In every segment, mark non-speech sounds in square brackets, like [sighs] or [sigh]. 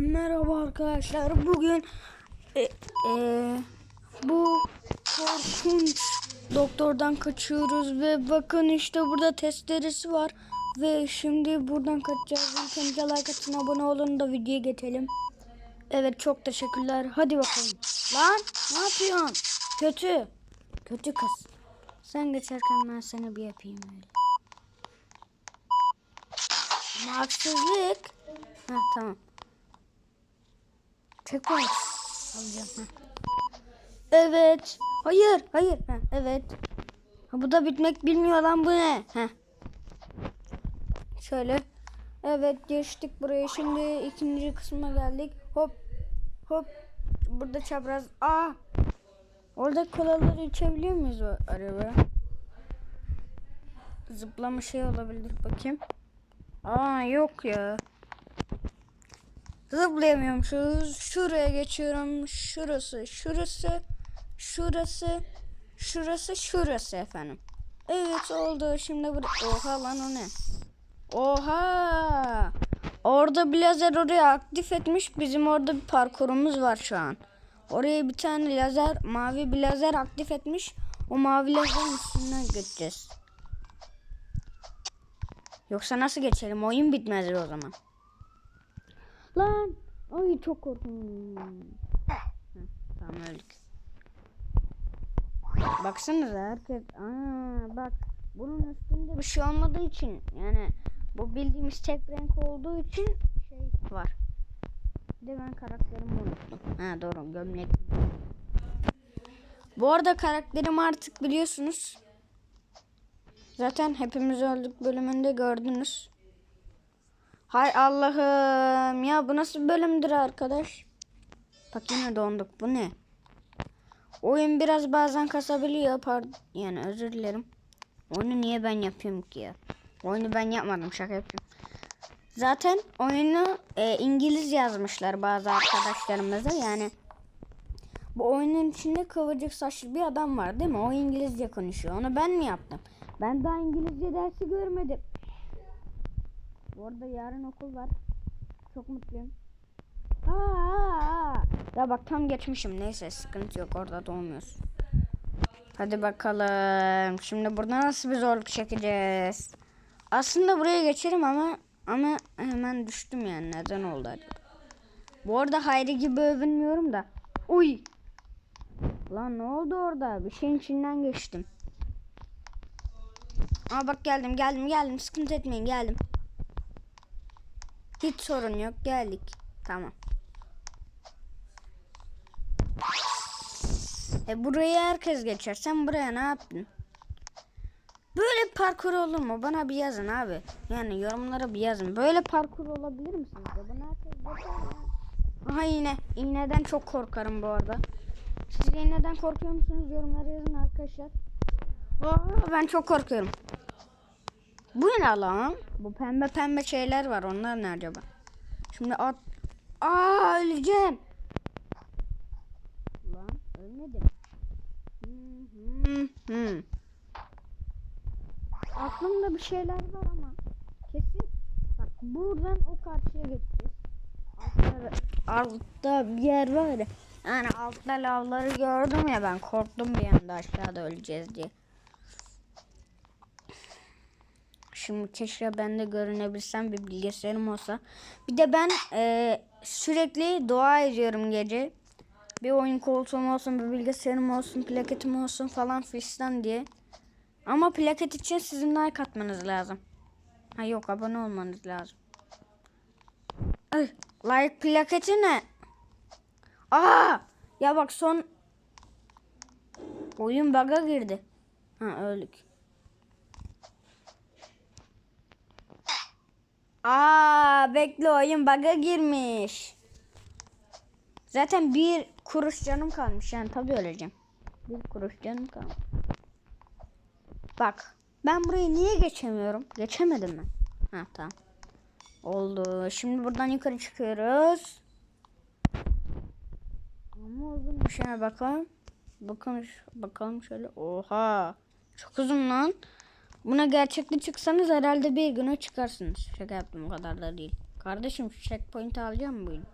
Merhaba arkadaşlar. Bugün e, e, bu korkunç doktordan kaçıyoruz ve bakın işte burada testeresi var ve şimdi buradan kaçacağız. Önce like atın, abone olun da videoya geçelim. Evet çok teşekkürler. Hadi bakalım. Lan ne yapıyorsun? Kötü. Kötü kız. Sen geçerken ben seni bir yapayım öyle. Haksızlık. Ha tamam. Checkpoint. Alacağım. Evet. Hayır. Hayır. Ha, evet. Ha, bu da bitmek bilmiyor lan bu ne? Ha. Şöyle. Evet geçtik buraya. Şimdi ikinci kısma geldik. Hop. Hop. Burada çapraz. Aa. Orada kolaları içebiliyor muyuz o araba? Zıplama şey olabilir. Bakayım. Aa yok ya. Zıplayamıyormuşuz. Şuraya geçiyorum. Şurası, şurası, şurası, şurası, şurası efendim. Evet oldu. Şimdi burada. Oha lan o ne? Oha! Orada bir lazer oraya aktif etmiş. Bizim orada bir parkurumuz var şu an. Oraya bir tane lazer, mavi bir lazer aktif etmiş. O mavi lazerin üstünden geçeceğiz. Yoksa nasıl geçelim? Oyun bitmez o zaman. Lan! Ay çok korktum. Tamam öldük. Baksanıza herkes. Aa, bak bunun üstünde bir şey olmadığı için yani bu bildiğimiz tek renk olduğu için şey var. Bir de ben karakterimi unuttum. Ha doğru gömlek. Bu arada karakterimi artık biliyorsunuz. Zaten hepimiz öldük bölümünde gördünüz. Hay Allah'ım ya bu nasıl bölümdür arkadaş? Bak yine donduk bu ne? Oyun biraz bazen kasabiliyor pardon yani özür dilerim. Onu niye ben yapıyorum ki ya? Oyunu ben yapmadım şaka yapıyorum. Zaten oyunu e, İngiliz yazmışlar bazı arkadaşlarımıza yani. Bu oyunun içinde kıvırcık saçlı bir adam var değil mi? O İngilizce konuşuyor. Onu ben mi yaptım? Ben daha İngilizce dersi görmedim. Bu arada yarın okul var. Çok mutluyum. Aa, ya bak tam geçmişim. Neyse sıkıntı yok. Orada doğmuyoruz. Hadi bakalım. Şimdi burada nasıl bir zorluk çekeceğiz? Aslında buraya geçerim ama ama hemen düştüm yani. Neden oldu acaba? Bu arada Hayri gibi övünmüyorum da. Uy. Lan ne oldu orada? Bir şeyin içinden geçtim. Aa bak geldim geldim geldim. Sıkıntı etmeyin geldim. Hiç sorun yok geldik. Tamam. E buraya herkes geçer. Sen buraya ne yaptın? Böyle parkur olur mu? Bana bir yazın abi. Yani yorumlara bir yazın. Böyle parkur olabilir mi sizce? Bana herkes. Aha iğne. İğneden çok korkarım bu arada. Siz iğneden korkuyor musunuz? Yorumlara yazın arkadaşlar. Aa, ben çok korkuyorum. Bu ne lan? Bu pembe pembe şeyler var. Onlar ne acaba? Şimdi at. Aa öleceğim. Lan ölmedim. Hı hı. Aklımda bir şeyler var ama kesin bak buradan o karşıya geçeceğiz. Altta, altta bir yer var ya. Yani altta lavları gördüm ya ben korktum bir anda aşağıda öleceğiz diye. Şimdi keşke ben de görünebilsem bir bilgisayarım olsa. Bir de ben e, sürekli dua ediyorum gece. Bir oyun koltuğum olsun, bir bilgisayarım olsun, plaketim olsun falan fistan diye. Ama plaket için sizin like atmanız lazım. Ha yok abone olmanız lazım. Ay, like plaketi ne? Aa! Ya bak son oyun bug'a girdi. Ha öldük. Aa bekle oyun bug'a girmiş. Zaten bir kuruş canım kalmış yani tabii öleceğim. Bir kuruş canım kalmış. Bak ben burayı niye geçemiyorum? Geçemedim ben. Ha tamam. Oldu. Şimdi buradan yukarı çıkıyoruz. Ama uzun bir şeye bakalım. Bakalım, bakalım şöyle. Oha. Çok uzun lan. Buna gerçekte çıksanız herhalde bir güne çıkarsınız. Şaka yaptım o kadar da değil. Kardeşim şu checkpoint'i alacağım mı bugün?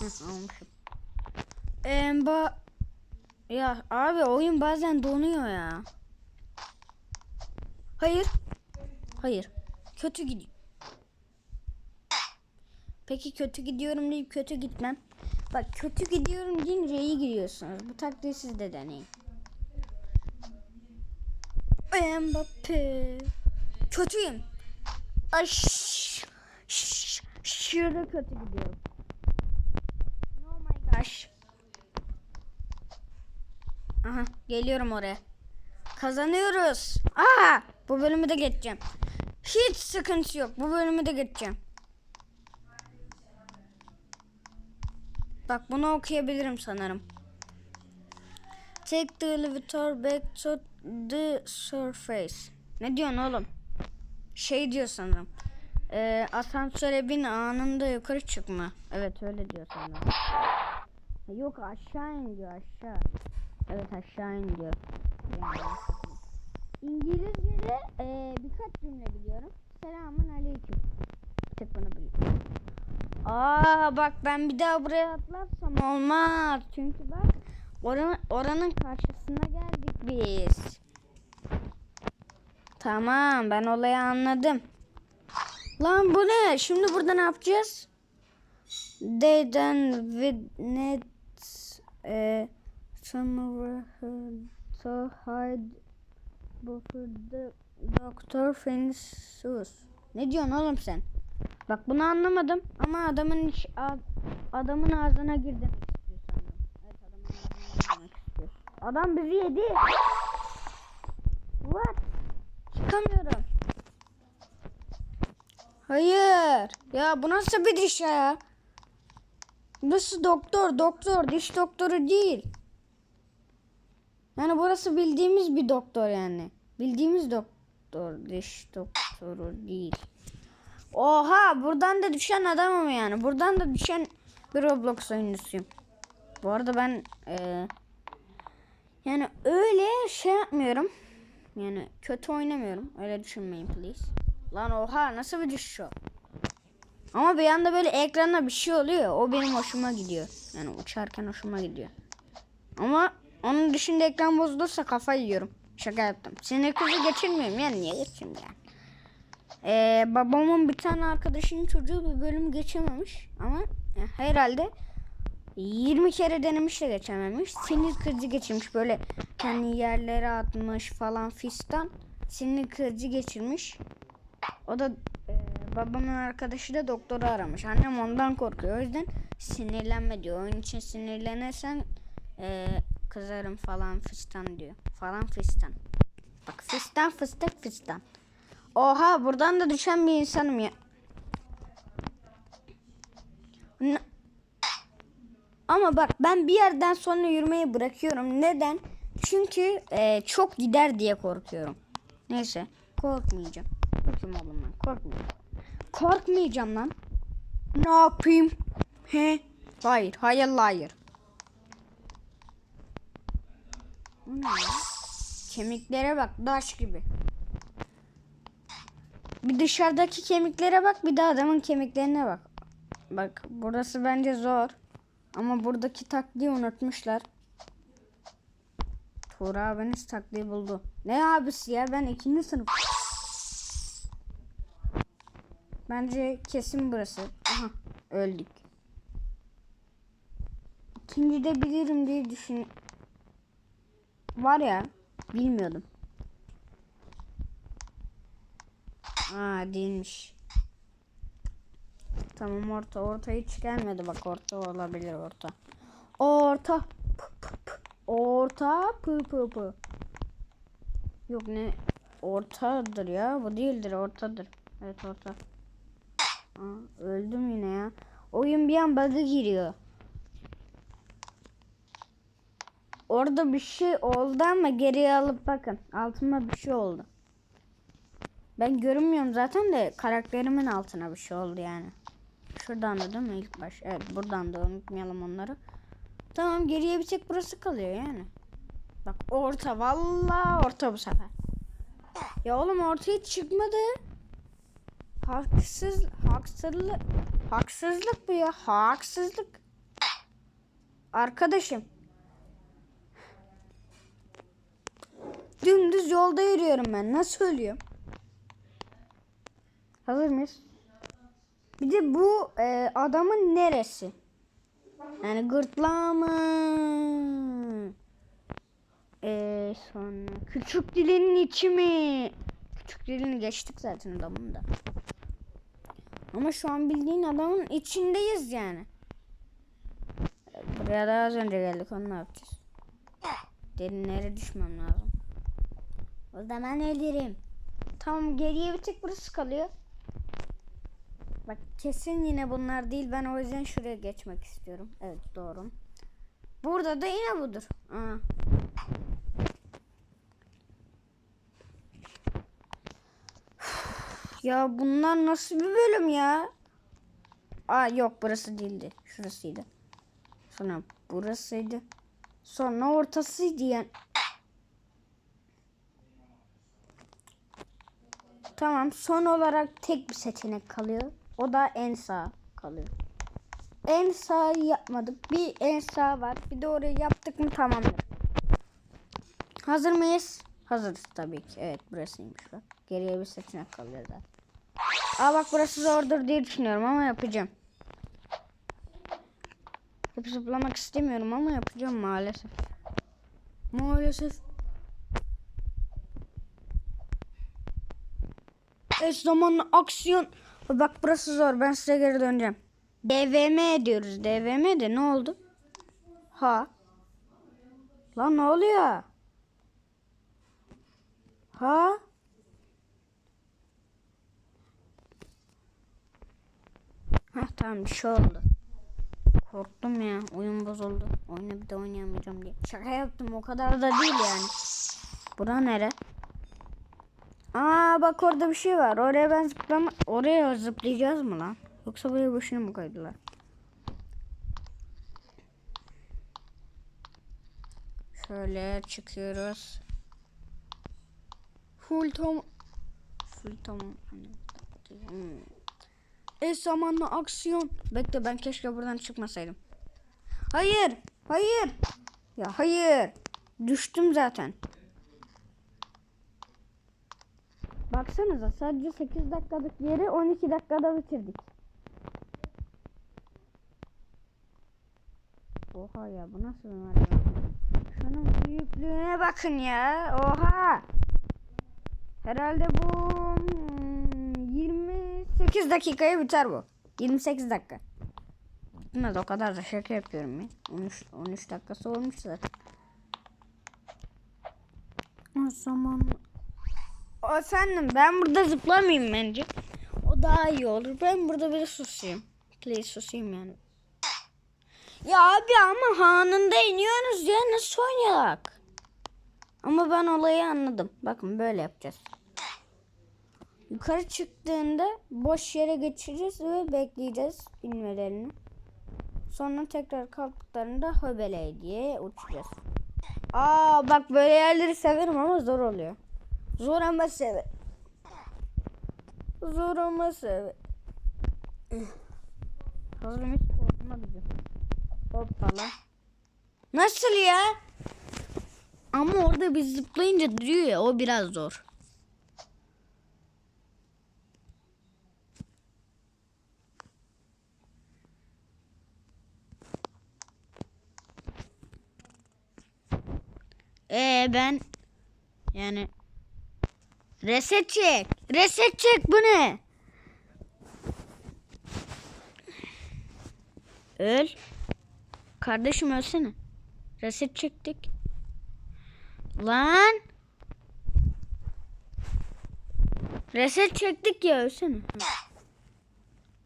Almışım. Emba ya abi oyun bazen donuyor ya. Hayır. Hayır. Kötü gidiyor. Peki kötü gidiyorum deyip kötü gitmem. Bak kötü gidiyorum deyince iyi gidiyorsunuz. Bu taktiği siz de deneyin. Mbappe. Kötüyüm. Şurada kötü gidiyorum. Oh my gosh. Aha geliyorum oraya. Kazanıyoruz. Aa bu bölümü de geçeceğim. Hiç sıkıntı yok. Bu bölümü de geçeceğim. Bak bunu okuyabilirim sanırım. Take the elevator back to the surface. Ne diyorsun oğlum? Şey diyor sanırım. Ee, asansöre bin anında yukarı çıkma. Evet öyle diyor sanırım. Yok aşağı in diyor aşağı. Evet aşağı in diyor. Yani, İngilizce'de e, birkaç cümle biliyorum. Selamun aleyküm. Tek bunu biliyorum. Aa bak ben bir daha buraya atlarsam olmaz. Çünkü bak oranın, oranın karşısına geldik biz. Tamam ben olayı anladım. Lan bu ne? Şimdi burada ne yapacağız? They then with net e, somewhere to hide before the doctor finishes. Ne diyorsun oğlum sen? Bak bunu anlamadım ama adamın adamın ağzına girdim. Evet adamın ağzına girmek istiyor. Adam bizi yedi. What? Çıkamıyorum. Hayır. Ya bu nasıl bir diş ya? Burası doktor, doktor, diş doktoru değil. Yani burası bildiğimiz bir doktor yani. Bildiğimiz doktor, diş doktoru değil. Oha buradan da düşen adamım yani. Buradan da düşen bir Roblox oyuncusuyum. Bu arada ben eee, yani öyle şey yapmıyorum. Yani kötü oynamıyorum. Öyle düşünmeyin please. Lan oha nasıl bir düşüş o? Ama bir anda böyle ekranda bir şey oluyor. O benim hoşuma gidiyor. Yani uçarken hoşuma gidiyor. Ama onun dışında ekran bozulursa kafa yiyorum. Şaka yaptım. Sinir krizi geçirmiyorum yani niye geçeyim yani. Ee, babamın bir tane arkadaşının çocuğu bir bölüm geçememiş ama e, herhalde 20 kere denemiş de geçememiş. Sinir krizi geçirmiş böyle kendi yerlere atmış falan fistan. Sinir krizi geçirmiş. O da e, babamın arkadaşı da doktoru aramış. Annem ondan korkuyor. O yüzden sinirlenme diyor. Onun için sinirlenirsen e, kızarım falan fistan diyor. Falan fistan. Bak fistan fıstık fistan. Oha buradan da düşen bir insanım ya. Ama bak ben bir yerden sonra yürümeyi bırakıyorum. Neden? Çünkü e, çok gider diye korkuyorum. Neyse korkmayacağım. Korkma oğlum ben korkmayacağım. Korkmayacağım lan. Ne yapayım? He? Hayır, hayır, hayır. Bu ne ya? Kemiklere bak, daş gibi. Bir dışarıdaki kemiklere bak, bir de adamın kemiklerine bak. Bak, burası bence zor. Ama buradaki taktiği unutmuşlar. Tuğra abiniz taktiği buldu. Ne abisi ya ben ikinci sınıf. Bence kesin burası. Aha öldük. İkinci de bilirim diye düşün. Var ya bilmiyordum. Aa değilmiş. Tamam orta orta hiç gelmedi bak orta olabilir orta. Orta. Pı, pı, pı. Orta pı pı pı. Yok ne ortadır ya bu değildir ortadır. Evet orta. Aa, öldüm yine ya. Oyun bir an bug'a giriyor. Orada bir şey oldu ama geriye alıp bakın. Altıma bir şey oldu. Ben görünmüyorum zaten de karakterimin altına bir şey oldu yani. Şuradan da değil mi ilk baş? Evet buradan da unutmayalım onları. Tamam geriye bir tek burası kalıyor yani. Bak orta vallahi orta bu sefer. Ya oğlum ortaya çıkmadı. Haksız haksızlık haksızlık bu ya haksızlık. Arkadaşım. Dümdüz yolda yürüyorum ben. Nasıl ölüyorum? Hazır mıyız? Bir de bu e, adamın neresi? Yani gırtlağı mı? E, sonra küçük dilinin içi mi? Küçük dilini geçtik zaten adamın da. Ama şu an bildiğin adamın içindeyiz yani. Buraya da az önce geldik onu ne yapacağız? Derinlere düşmem lazım. O zaman ölürüm. Tamam geriye bir tek burası kalıyor. Bak kesin yine bunlar değil. Ben o yüzden şuraya geçmek istiyorum. Evet doğru. Burada da yine budur. Aa. [sighs] Ya bunlar nasıl bir bölüm ya? Aa yok burası değildi. Şurasıydı. Sonra burasıydı. Sonra ortasıydı yani. Tamam son olarak tek bir seçenek kalıyor. O da en sağ kalıyor. En sağ yapmadık. Bir en sağ var. Bir de orayı yaptık mı tamamdır. Hazır mıyız? Hazırız tabii ki. Evet burasıymış bak. Geriye bir seçenek kalıyor zaten. Aa bak burası zordur diye düşünüyorum ama yapacağım. Hep zıplamak istemiyorum ama yapacağım maalesef. Maalesef. Eş zamanlı aksiyon. Bak burası zor. Ben size geri döneceğim. DVM diyoruz. DVM de ne oldu? Ha. Lan ne oluyor? Ha? Heh tamam bir şey oldu. Korktum ya. Oyun bozuldu. Oyunu bir de oynayamayacağım diye. Şaka yaptım. O kadar da değil yani. Bura nere? Aa bak orada bir şey var. Oraya ben zıplama... Oraya zıplayacağız mı lan? Yoksa buraya boşuna mı koydular? Şöyle çıkıyoruz. Full tom... Full tom... Hmm. Eş zamanlı aksiyon. Bekle ben keşke buradan çıkmasaydım. Hayır. Hayır. Ya hayır. Düştüm zaten. Baksanıza sadece 8 dakikalık yeri 12 dakikada bitirdik. Oha ya bu nasıl bir merdiven? Şunun büyüklüğüne bakın ya. Oha. Herhalde bu hmm, 28 dakikaya biter bu. 28 dakika. Bitmez o kadar da şaka yapıyorum ya. 13, 13 dakikası olmuş zaten. O zaman Efendim ben burada zıplamayayım bence. O daha iyi olur. Ben burada bir susayım. Please susayım yani. Ya abi ama hanında iniyorsunuz ya nasıl oynayak? Ama ben olayı anladım. Bakın böyle yapacağız. Yukarı çıktığında boş yere geçeceğiz ve bekleyeceğiz inmelerini. Sonra tekrar kalktıklarında höbeley diye uçacağız. Aa bak böyle yerleri severim ama zor oluyor. Zor ama sever. Zor ama sever. Hazırım hiç korkmadım. Hoppala. Nasıl ya? Ama orada bir zıplayınca duruyor ya o biraz zor. Ee ben yani reset çek. Reset çek bu ne? Öl. Kardeşim ölsene. Reset çektik. Lan. Reset çektik ya ölsene.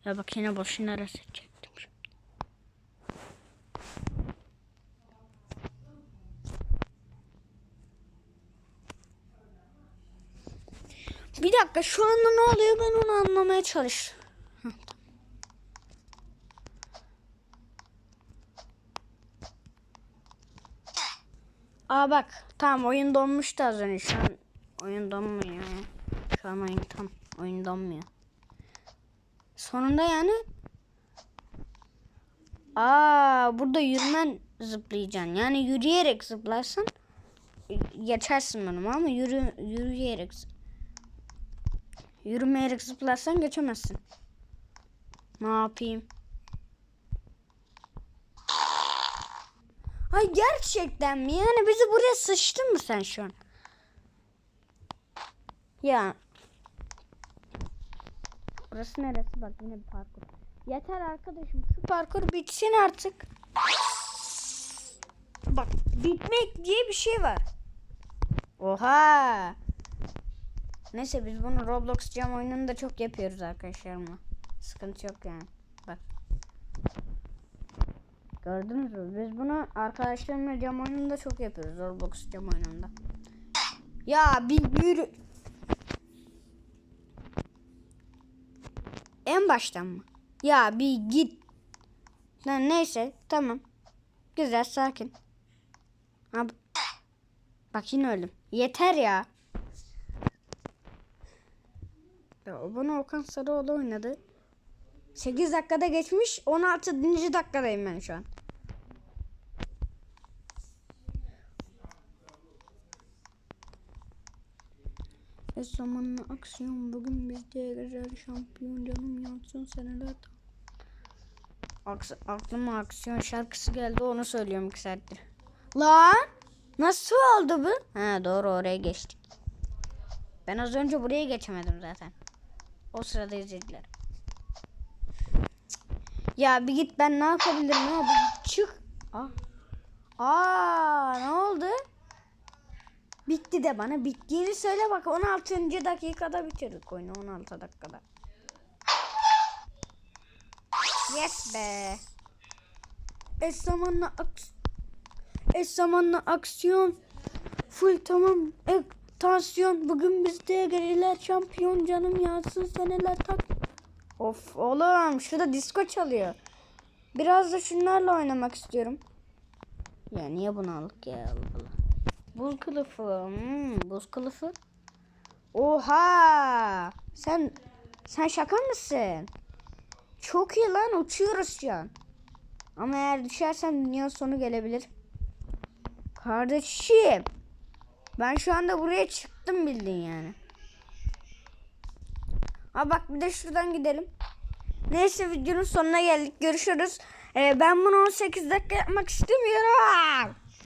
Ya bak yine boşuna reset çektim. şimdi. Bir dakika şu anda ne oluyor ben onu anlamaya çalış. Aa bak tamam oyun donmuştu az önce şu an oyun donmuyor. Şu an oyun tam oyun donmuyor. Sonunda yani Aa burada yürümen zıplayacaksın. Yani yürüyerek zıplarsan geçersin bunu ama yürü, yürüyerek yürümeyerek zıplarsan geçemezsin. Ne yapayım? Ay gerçekten mi? Yani bizi buraya sıçtın mı sen şu an? Ya. Burası neresi? Bak yine bir parkur. Yeter arkadaşım. Şu parkur bitsin artık. Bak bitmek diye bir şey var. Oha. Neyse biz bunu Roblox cam oyununda çok yapıyoruz arkadaşlar ama. Sıkıntı yok yani. Bak. Gördünüz mü? Biz bunu arkadaşlarımla cam oyununda çok yapıyoruz. Roblox cam oyununda. Ya bir yürü. En baştan mı? Ya bir git. Lan neyse tamam. Güzel sakin. Ha, bu- Bak yine öldüm. Yeter ya. Ya bunu Okan Sarıoğlu oynadı. 8 dakikada geçmiş. 16. dakikadayım ben şu an. E zamanla aksiyon bugün bizde güzel şampiyon canım yansın seneler Aks aklıma aksiyon şarkısı geldi onu söylüyorum iki saattir. Lan nasıl oldu bu? Ha doğru oraya geçtik. Ben az önce buraya geçemedim zaten. O sırada izlediler. Ya bir git ben ne yapabilirim ya bir çık. Aa. Aa ne oldu? Bitti de bana bittiğini söyle bak 16. dakikada bitirdik oyunu 16 dakikada. Yes be. Es zamanla aks Es zamanla aksiyon. Full tamam. E, tansiyon. Bugün bizde geriler şampiyon canım yansın seneler tak. Of oğlum şurada disco çalıyor. Biraz da şunlarla oynamak istiyorum. Ya niye bunu aldık ya Allah. Buz kılıfı. Hmm, buz kılıfı. Oha! Sen sen şaka mısın? Çok iyi lan uçuyoruz şu an. Ama eğer düşersem dünya sonu gelebilir. Kardeşim. Ben şu anda buraya çıktım bildin yani. Ha bak bir de şuradan gidelim. Neyse videonun sonuna geldik. Görüşürüz. Ee, ben bunu 18 dakika yapmak istemiyorum.